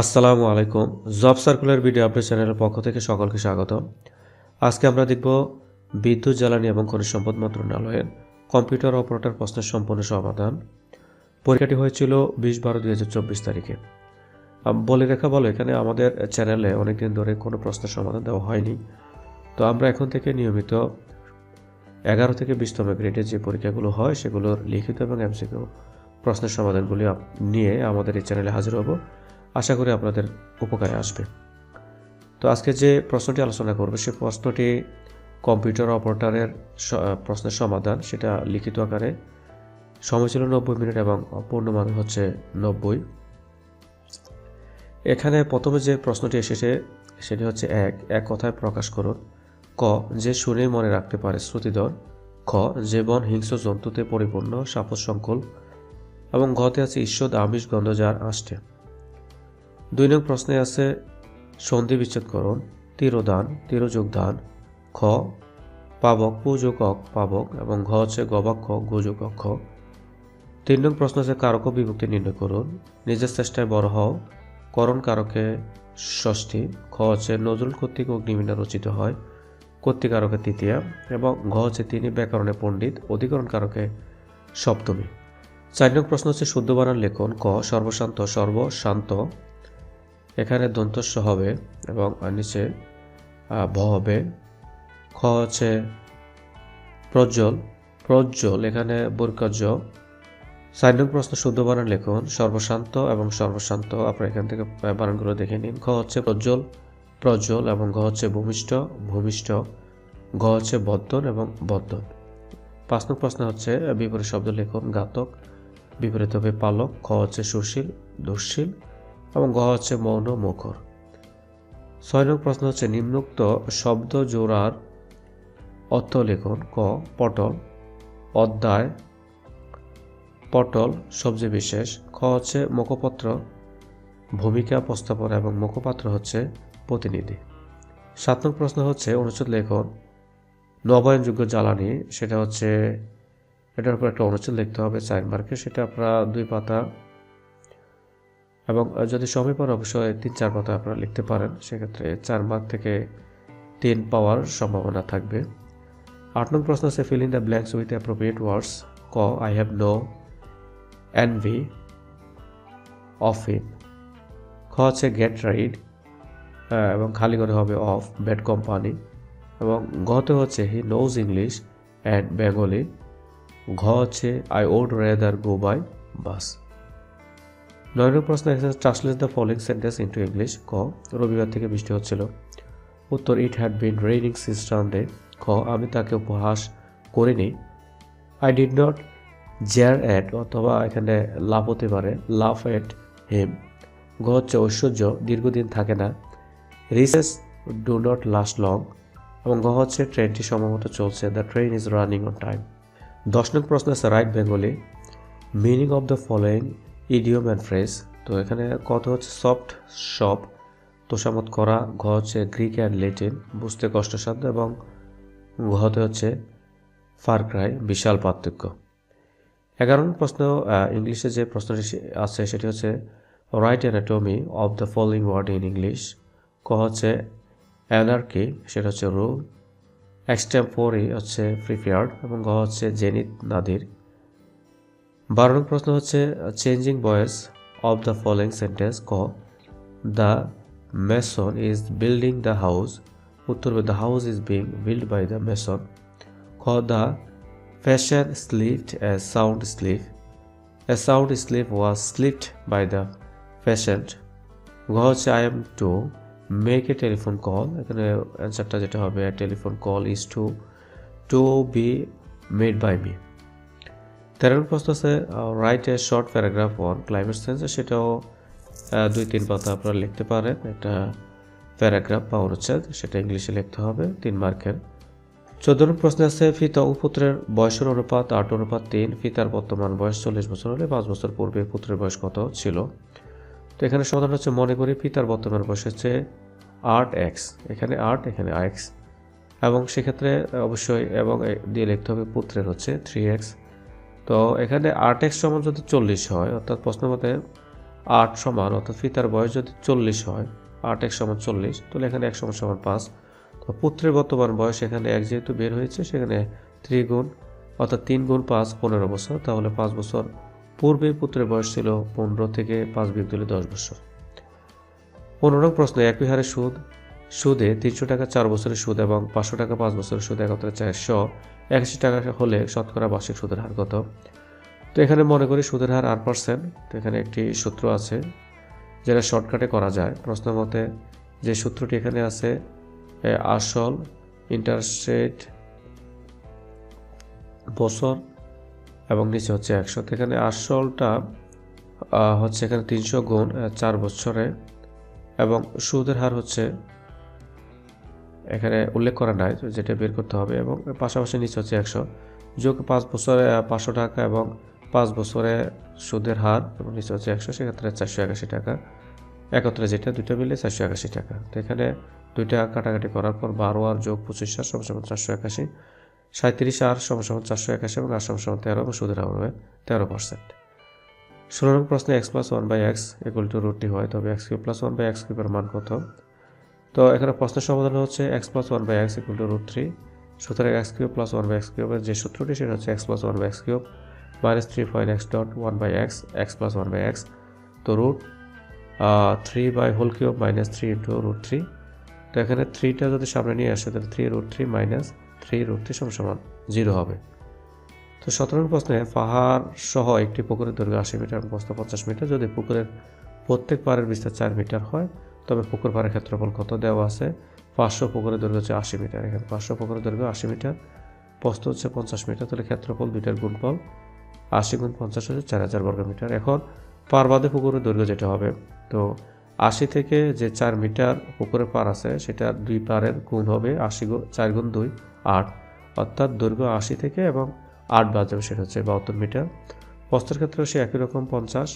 আসসালামু আলাইকুম। Job circular video update চ্যানেলের পক্ষ থেকে সকলকে স্বাগত। আজকে আমরা দেখব বিদ্যুৎ, জ্বালানি এবং খনিজ সম্পদ মন্ত্রণালয়ের কম্পিউটার অপারেটর প্রশ্নের সম্পূর্ণ সমাধান। পরীক্ষাটি হয়েছিল বিশ বারো দুই হাজার চব্বিশ তারিখে। বলে রেখা, বলো, এখানে আমাদের চ্যানেলে অনেকদিন ধরে কোনো প্রশ্নের সমাধান দেওয়া হয়নি। তো আমরা এখন থেকে নিয়মিত এগারো থেকে বিশতম গ্রেডের যে পরীক্ষাগুলো হয়, সেগুলোর লিখিত এবং এমসিকিউ প্রশ্নের সমাধানগুলি নিয়ে আমাদের এই চ্যানেলে হাজির হব। আশা করি আপনাদের উপকারে আসবে। তো আজকে যে প্রশ্নটি আলোচনা করবে, সে প্রশ্নটি কম্পিউটার অপারেটরের প্রশ্নের সমাধান, সেটা লিখিত আকারে। সময় ছিল নব্বই মিনিট এবং পূর্ণমান হচ্ছে নব্বই। এখানে প্রথমে যে প্রশ্নটি এসেছে, সেটি হচ্ছে এক এক কথায় প্রকাশ করুন। ক, যে শুনেই মনে রাখতে পারে শ্রুতিধর। খ, যে বন হিংস্র জন্তুতে পরিপূর্ণ সাপস সংকুল। এবং ঘতে আছে ঈশ্বর, আমিষ গন্ধ যার আষ্টে। দুই নং প্রশ্নে আছে সন্ধি বিচ্ছেদ করুন তিরোদান তিরোযোগ দান খ, পাবক পুযোগ অক পাবক এবং ঘ হচ্ছে গবাক্ষ গুযোগ অক্ষ তিন নং প্রশ্ন আছে কারক বিভক্তি নির্ণয় করুন, নিজের চেষ্টায় বড় হও, করণ কারকে ষষ্ঠী, খ হচ্ছে নজরুল কর্তৃক অগ্নিমিনা রচিত হয় কর্তৃকারকে তৃতীয়া এবং ঘ হচ্ছে তিনি ব্যাকরণে পণ্ডিত, অধিকরণ কারকে সপ্তমী। চার নং প্রশ্ন হচ্ছে শুদ্ধ বানান লেখন, ক, সর্বশান্ত সর্বশান্ত এখানে দন্তস্ব হবে এবং নিচে ভ হবে। খ হচ্ছে প্রজ্জ্বল। প্রজ্জ্বল, এখানে বৈর্কর্য সাইন প্রশ্ন শুদ্ধ বানান লেখুন, সর্বশান্ত এবং সর্বশান্ত। আপনার এখান থেকে বানানগুলো দেখে নিন। খ হচ্ছে প্রজ্জ্বল প্রজ্জ্বল এবং ঘ হচ্ছে ভূমিষ্ঠ ভূমিষ্ঠ। ঘ হচ্ছে বদ্ধন এবং বদ্ধন পাঁচ নং প্রশ্ন হচ্ছে, বিপরীত শব্দ লেখুন, ঘাতক। বিপরীত হবে পালক। খ হচ্ছে সুশীল দুঃশীল। এবং গ হচ্ছে মৌন মুখর। ছয় নং প্রশ্ন হচ্ছে, নিম্নোক্ত শব্দ জোড়ার অর্থ লেখন, ক, পটল, অধ্যায়, পটল সবজি বিশেষ, খ হচ্ছে মুখপত্র, ভূমিকা উপস্থাপনা এবং মুখপাত্র হচ্ছে প্রতিনিধি। সাত নং প্রশ্ন হচ্ছে, অনুচ্ছেদ লেখন, নবায়নযোগ্য জ্বালানি, সেটা হচ্ছে, এটার উপর একটা অনুচ্ছেদ লিখতে হবে চার মার্কে, সেটা আপনারা দুই পাতা এবং যদি সময় পর অবশ্যই তিন চার পাতা আপনারা লিখতে পারেন, সেক্ষেত্রে চার মার্ক থেকে তিন পাওয়ার সম্ভাবনা থাকবে। আট নং প্রশ্ন আছে fill in the blanks with appropriate words ক I have no envy of in খ হচ্ছে গেট রাইড এবং খালি করে হবে অফ ব্যাড কোম্পানি এবং গতে হচ্ছে he knows English and Bengali ঘ হচ্ছে I would rather go by bus নয় নম্বর প্রশ্ন এসেছে translate the following sentence into English ক, রবিবার থেকে বৃষ্টি হচ্ছিল। উত্তর it had been raining since Sunday খ, আমি তাকে উপহাস করিনি। I did not jeer at অথবা এখানে লাভ হতে পারে। লাভ অ্যাট হেম ঘ হচ্ছে ঐশ্বর্য, দীর্ঘদিন থাকে না। Riches do not last long এবং ঘ হচ্ছে ট্রেনটি সম্ভবত চলছে। The train is running on time দশ নং প্রশ্ন আছে write Bengali meaning of the following idiom and phrase তো এখানে কত হচ্ছে সফট শপ তোষামত করা, ঘ হচ্ছে গ্রিক অ্যান্ড লেটিন বুঝতে কষ্টসাধ্য এবং ঘতে হচ্ছে ফার ক্রাই বিশাল পার্থক্য। এগারো প্রশ্ন ইংলিশে যে প্রশ্নটি আছে সেটি হচ্ছে write anatomy of the following word in English ক হচ্ছে অ্যানার্কি সেটা হচ্ছে রুল এক্সটেম্পোরি হচ্ছে প্রিপেয়ার্ড এবং ঘ হচ্ছে জেনিত নাদির। বারো নম্বর প্রশ্ন হচ্ছে changing voice of the following sentence ক the mason is building the house উত্তর the house is being build by the mason খ the fashion slipped a sound slip a sound slip was slipped by the patient ঘ হচ্ছে I am to make a telephone call এখানে অ্যান্সারটা যেটা হবে telephone call is to to be made by me তেরো নম্বর প্রশ্ন আছে write a short paragraph on climate change সেটাও দুই তিন পাতা আপনারা লিখতে পারেন। একটা প্যারাগ্রাফ বা অনুচ্ছেদ, সেটা ইংলিশে লিখতে হবে, তিন মার্কের। চোদ্দ নম্বর প্রশ্ন আছে, ফিতা ও পুত্রের বয়সের অনুপাত, আট অনুপাত তিন, ফিতার বর্তমান বয়স চল্লিশ বছর হলে পাঁচ বছর পূর্বে পুত্রের বয়স কত ছিল? তো এখানে সমাধান হচ্ছে, মনে করি পিতার বর্তমান বয়স হচ্ছে আট এক্স। এখানে আট, এখানে এক্স। এবং সেক্ষেত্রে, অবশ্যই, এবং দিয়ে লিখতে হবে, পুত্রের হচ্ছে থ্রি এক্স। তো এখানে আট এক্স সমান যদি চল্লিশ হয়, অর্থাৎ প্রশ্ন মতে আট সমান, অর্থাৎ পিতার বয়স যদি চল্লিশ হয়, আট এক সমান চল্লিশ, তাহলে এখানে এক সমান সমান পাঁচ। তো পুত্রের বর্তমান বয়স এখানে এক যেহেতু বের হয়েছে, সেখানে ত্রিগুণ, অর্থাৎ তিন গুণ পাঁচ পনেরো বছর, তাহলে পাঁচ বছর পূর্বে পুত্রের বয়স ছিল পনেরো থেকে পাঁচ দিলে দশ বছর। পনেরো প্রশ্ন একই হারে সুদ। সুদে তিনশো টাকা চার বছরের সুদ এবং পাঁচশো টাকা পাঁচ বছরের সুদ একত্রে চারশো একাশি টাকা হলে শতকরা বার্ষিক সুদের হার কত? তো এখানে মনে করি সুদের হার আট পার্সেন্ট। তো এখানে একটি সূত্র আছে যেটা শর্টকাটে করা যায়। প্রশ্ন মতে যে সূত্রটি এখানে আছে আসল ইন্টারেস্ট বছর এবং নিচে হচ্ছে একশো। তো এখানে আসলটা হচ্ছে এখানে তিনশো গুণ চার বছরে এবং সুদের হার হচ্ছে এখানে উল্লেখ করা নাই, যেটা বের করতে হবে এবং পাশাপাশি নিচে হচ্ছে একশো। যোগ পাঁচ বছরে পাঁচশো টাকা এবং পাঁচ বছরে সুদের হার এবং নিচে হচ্ছে একশো, সেক্ষেত্রে চারশো একাশি টাকা। একত্রে যেটা দুটো মিলে চারশো একাশি টাকা। তো এখানে দুইটা কাটাকাটি করার পর বারো আর যোগ পঁচিশ আর সমান সমান চারশো একাশি। সাঁত্রিশ আর সমান চারশো একাশি এবং আর সমান তেরো এবং সুদের হার হবে তেরো পার্সেন্ট। ষোলো নম্বর প্রশ্নে X plus one by X equal to রুটটি হয়, তবে X cube plus one by X কিউবের মান কত? তো এখানে প্রশ্নের সমাধান হচ্ছে X plus one by X equal to root three সুতরাং X cube plus one by X কিউবের যে সূত্রটি, সেটা হচ্ছে X plus one by X cube minus three point X dot one by X X plus one by X তো root three by whole cube minus three into root three তো এখানে থ্রিটা যদি সামনে নিয়ে আসে, তাহলে three root three minus three root three সমান জিরো হবে। তো সতেরো প্রশ্নে পাহাড় সহ একটি পুকুরের দৈর্ঘ্য আশি মিটার এবং প্রস্থ পঞ্চাশ মিটার। যদি পুকুরের প্রত্যেক পাড়ের বিস্তার চার মিটার হয় তবে পুকুর পাড়ের ক্ষেত্রফল কত দেওয়া আছে? পাঁচশো পুকুরের দৈর্ঘ্য হচ্ছে আশি মিটার। এখানে পাঁচশো পুকুরের দৈর্ঘ্য আশি মিটার। প্রস্থ হচ্ছে পঞ্চাশ মিটার, তাহলে ক্ষেত্রফল দুইটার গুণফল আশি গুণ পঞ্চাশ হচ্ছে চার হাজার বর্গ মিটার। এখন পারবাদে পুকুরের দৈর্ঘ্য যেটা হবে, তো আশি থেকে যে চার মিটার পুকুরের পার আছে, সেটা দুই পারের গুণ হবে আশি গুণ চার গুণ দুই, আট। অর্থাৎ দৈর্ঘ্য আশি থেকে এবং আট বাদ যাবে, সেটা হচ্ছে বাহাত্তর মিটার। প্রস্থের ক্ষেত্রেও সে একই রকম পঞ্চাশ।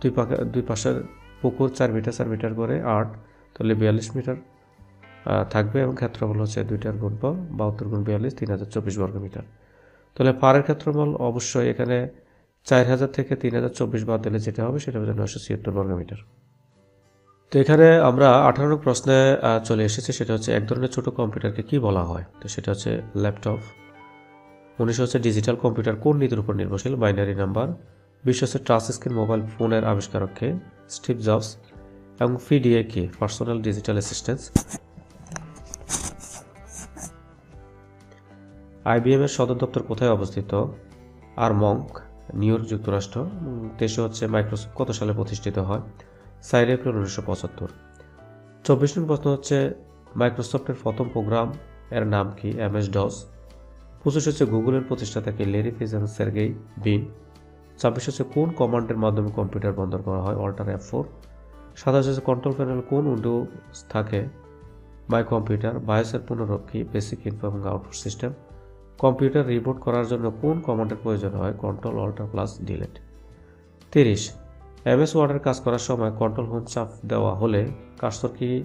দুই পাকে দুই পাশের পুকুর চার মিটার চার মিটার করে আট, তাহলে বিয়াল্লিশ মিটার থাকবে এবং ক্ষেত্রফল হচ্ছে দুইটার গুণফল বাহাত্তর গুণ বিয়াল্লিশ, তিন হাজার চব্বিশ বর্গ মিটার। তাহলে পাড়ের ক্ষেত্রফল অবশ্যই এখানে চার হাজার থেকে তিন হাজার চব্বিশ বাদ দিলে যেটা হবে সেটা হবে নয়শো ছিয়াত্তর বর্গ মিটার। তো এখানে আমরা আঠারো প্রশ্নে চলে এসেছি, সেটা হচ্ছে এক ধরনের ছোট কম্পিউটারকে কি বলা হয়? তো সেটা হচ্ছে ল্যাপটপ। উনিশ হচ্ছে ডিজিটাল কম্পিউটার কোন নীতির উপর নির্ভরশীল? Binary number. বিশ্ব হচ্ছে টাচ স্ক্রিন মোবাইল ফোনের আবিষ্কারককে। স্টিভ জবস এবং পিডিএ কি পার্সোনাল ডিজিটাল অ্যাসিস্ট্যান্স আইবিএম এর সদর দপ্তর কোথায় অবস্থিত? আর মঙ্ক নিউ ইয়র্ক যুক্তরাষ্ট্র দেশে হচ্ছে মাইক্রোসফট কত সালে প্রতিষ্ঠিত হয়? সাইড এপ্রিল উনিশশো পঁচাত্তর। চব্বিশ নম্বর প্রশ্ন হচ্ছে মাইক্রোসফটের প্রথম প্রোগ্রাম এর নাম কি? এম এস ডস পঁচিশ হচ্ছে গুগলের প্রতিষ্ঠাতাকে লেরি ফিজ এবং সের্গেই বিন ছাব্বিশ কোন কমান্ডের মাধ্যমে কম্পিউটার বন্ধ করা হয়? অল্টার এফ ফোর সাতাশ হচ্ছে কন্ট্রোল প্যানেল কোন উইন্ডোজ থাকে? বাই কম্পিউটার বায়োসের পুনরক্ষী বেসিক ইনফো এবং আউটপুট সিস্টেম কম্পিউটার রিবোট করার জন্য কোন কমান্ডের প্রয়োজন হয়? কন্ট্রোল অল্টার প্লাস ডিলেট তিরিশ। এমএস ওয়ার্ডের কাজ করার সময় কন্ট্রোল হোম চাপ দেওয়া হলে কার্সর কি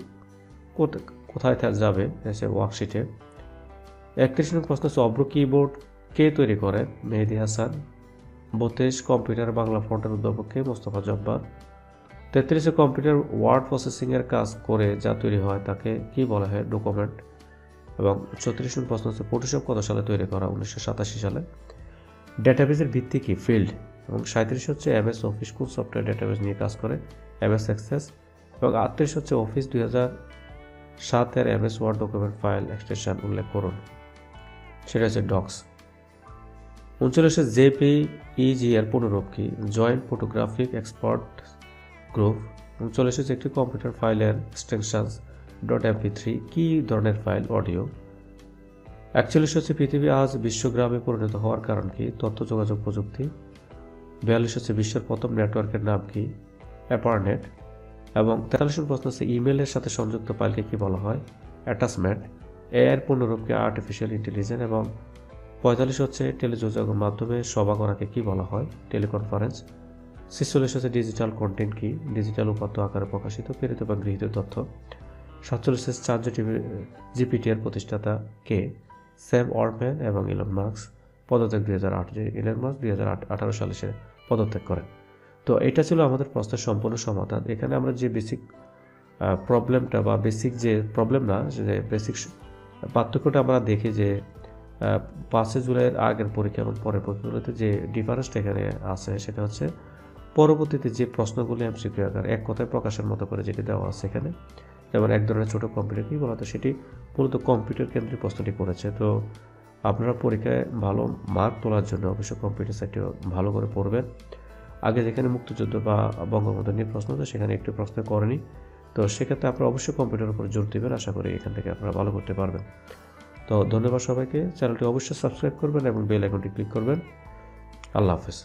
কোথ- কোথায় যাবে? এসে ওয়ার্কশিটে একত্রিশ প্রশ্ন হচ্ছে অব্র কিবোর্ড কে তৈরি করেন মেহেদি হাসান। বত্রিশ কম্পিউটার বাংলা ফন্টের উদ্ভাবক কে মোস্তফা জব্বার। তেত্রিশে কম্পিউটার ওয়ার্ড প্রসেসিংয়ের কাজ করে যা তৈরি হয় তাকে কি বলা হয় ডকুমেন্ট? এবং চৌত্রিশ নম্বর প্রশ্ন হচ্ছে ফটোশপ কত সালে তৈরি করা? উনিশশো সাতাশি সালে। ডেটাবেসের ভিত্তি কি? ফিল্ড এবং সাঁত্রিশ হচ্ছে এম এস অফিস কোন সফটওয়্যার ডেটাবেজ নিয়ে কাজ করে? এমএস অ্যাক্সেস এবং আটত্রিশ হচ্ছে অফিস দুই হাজার সাতের MS word document file extension উল্লেখ করুন। সেটা হচ্ছে ডক্স উনচল্লিশে জেপি ইজি এর পুনরূপ কি জয়েন্ট ফটোগ্রাফিক এক্সপার্ট গ্রুপ। উনচল্লিশ একটি কম্পিউটার ফাইলের এক্সটেনশন ডট এমপি থ্রি কী ধরনের ফাইল? অডিও একচল্লিশ হচ্ছে পৃথিবী আজ বিশ্বগ্রামে পরিণত হওয়ার কারণ কি? তথ্য, যোগাযোগ, প্রযুক্তি। বিয়াল্লিশ হচ্ছে বিশ্বের প্রথম নেটওয়ার্কের নাম কি? অ্যাপারনেট এবং তেতাল্লিশ প্রশ্ন হচ্ছে ইমেলের সাথে সংযুক্ত ফাইলকে কি বলা হয়? অ্যাটাচমেন্ট এআইয়ের পূর্ণরূপকে আর্টিফিশিয়াল ইন্টেলিজেন্স এবং পঁয়তাল্লিশ হচ্ছে টেলিযোগাযোগের মাধ্যমে সভা করাকে কি বলা হয়? টেলিকনফারেন্স। ছিচল্লিশ হচ্ছে ডিজিটাল কন্টেন্ট কি? ডিজিটাল উপাত্ত আকারে প্রকাশিত, প্রেরিত বা গৃহীত তথ্য। সাতচল্লিশ হচ্ছে চার্জ জিপিটি এর প্রতিষ্ঠাতা কে? স্যাম অরম্যান এবং ইলন মার্কস পদত্যাগ দুই হাজার আট, ইলন মার্কস দুই হাজার আঠারো সালে সে পদত্যাগ করেন। তো এটা ছিল আমাদের প্রশ্নের সম্পূর্ণ সমাধান। এখানে আমরা যে বেসিক প্রবলেমটা বা বেসিক যে প্রবলেম না, যে বেসিক পার্থক্যটা আমরা দেখি যে পাঁচই জুলাইয়ের আগের পরীক্ষা এবং পরের পরীক্ষাগুলোতে যে ডিফারেন্সটা এখানে আছে, সেটা হচ্ছে পরবর্তীতে যে প্রশ্নগুলি এমসিকিউ আকার এক কথায় প্রকাশের মতো করে যেটি দেওয়া আছে এখানে, যেমন এক ধরনের ছোটো কম্পিউটার কী বলা তো সেটি মূলত কম্পিউটার কেন্দ্রিক প্রশ্নটি করেছে। তো আপনারা পরীক্ষায় ভালো মার্ক তোলার জন্য অবশ্যই কম্পিউটার সাইটটি ভালো করে পড়বেন। আগে যেখানে মুক্তিযুদ্ধ বা বঙ্গবন্ধু নিয়ে প্রশ্ন হতো, সেখানে একটি প্রশ্ন করেনি। তো সেক্ষেত্রে আপনারা অবশ্যই কম্পিউটারের উপর জোর দেবেন। আশা করি এখান থেকে আপনারা ভালো করতে পারবেন। তো ধন্যবাদ সবাইকে। চ্যানেলটি অবশ্যই সাবস্ক্রাইব করবেন এবং বেল আইকনটি ক্লিক করবেন। আল্লাহ হাফেজ।